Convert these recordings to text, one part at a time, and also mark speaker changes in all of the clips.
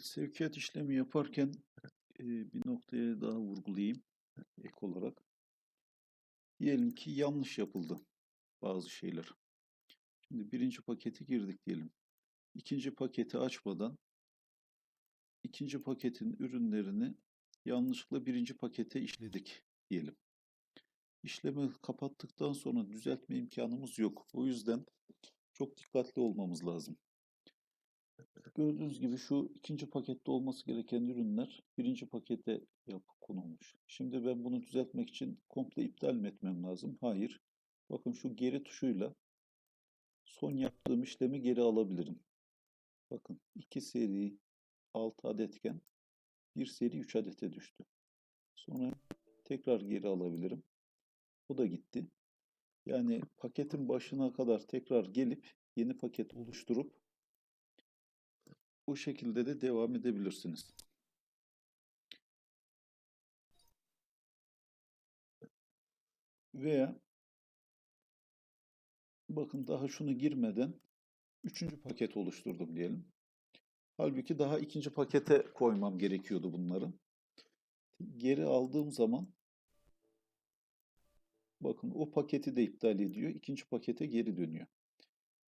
Speaker 1: Sevkiyat işlemi yaparken e, bir noktaya daha vurgulayayım ek olarak. Diyelim ki yanlış yapıldı bazı şeyler. Şimdi birinci paketi girdik diyelim. İkinci paketi açmadan ikinci paketin ürünlerini yanlışlıkla birinci pakete işledik diyelim. İşlemi kapattıktan sonra düzeltme imkanımız yok. O yüzden çok dikkatli olmamız lazım. Gördüğünüz gibi şu ikinci pakette olması gereken ürünler birinci pakete yap konulmuş. Şimdi ben bunu düzeltmek için komple iptal mi etmem lazım? Hayır. Bakın şu geri tuşuyla son yaptığım işlemi geri alabilirim. Bakın 2 seri 6 adetken 1 seri 3 adete düştü. Sonra tekrar geri alabilirim. Bu da gitti. Yani paketin başına kadar tekrar gelip yeni paket oluşturup bu şekilde de devam edebilirsiniz. Veya bakın daha şunu girmeden üçüncü paket oluşturdum diyelim. Halbuki daha ikinci pakete koymam gerekiyordu bunları. Geri aldığım zaman bakın o paketi de iptal ediyor. ikinci pakete geri dönüyor.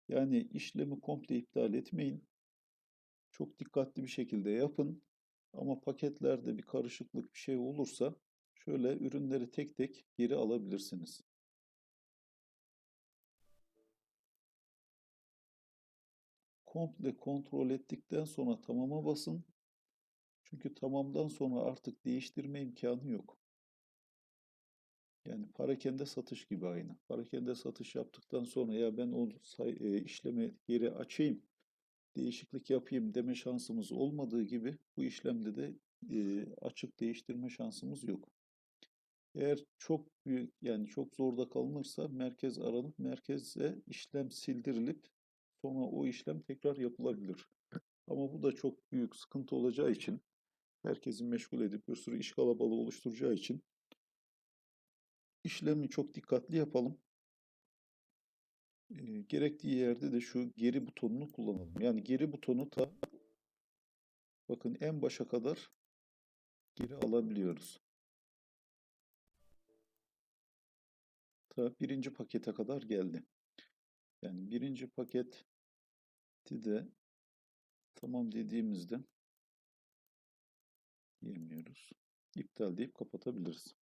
Speaker 1: Yani işlemi komple iptal etmeyin. Çok dikkatli bir şekilde yapın. Ama paketlerde bir karışıklık bir şey olursa şöyle ürünleri tek tek geri alabilirsiniz. Komple kontrol ettikten sonra tamama basın. Çünkü tamamdan sonra artık değiştirme imkanı yok. Yani parakende satış gibi aynı. Parakende satış yaptıktan sonra ya ben o e, işlemi geri açayım değişiklik yapayım deme şansımız olmadığı gibi bu işlemde de e, açıp değiştirme şansımız yok. Eğer çok büyük yani çok zorda kalınırsa merkez aranıp merkeze işlem sildirilip sonra o işlem tekrar yapılabilir. Ama bu da çok büyük sıkıntı olacağı için herkesin meşgul edip bir sürü iş kalabalığı oluşturacağı için işlemi çok dikkatli yapalım. Gerektiği yerde de şu geri butonunu kullanalım. Yani geri butonu ta bakın en başa kadar geri alabiliyoruz. Ta birinci pakete kadar geldi. Yani birinci paketi de tamam dediğimizde diyemiyoruz. İptal deyip kapatabiliriz.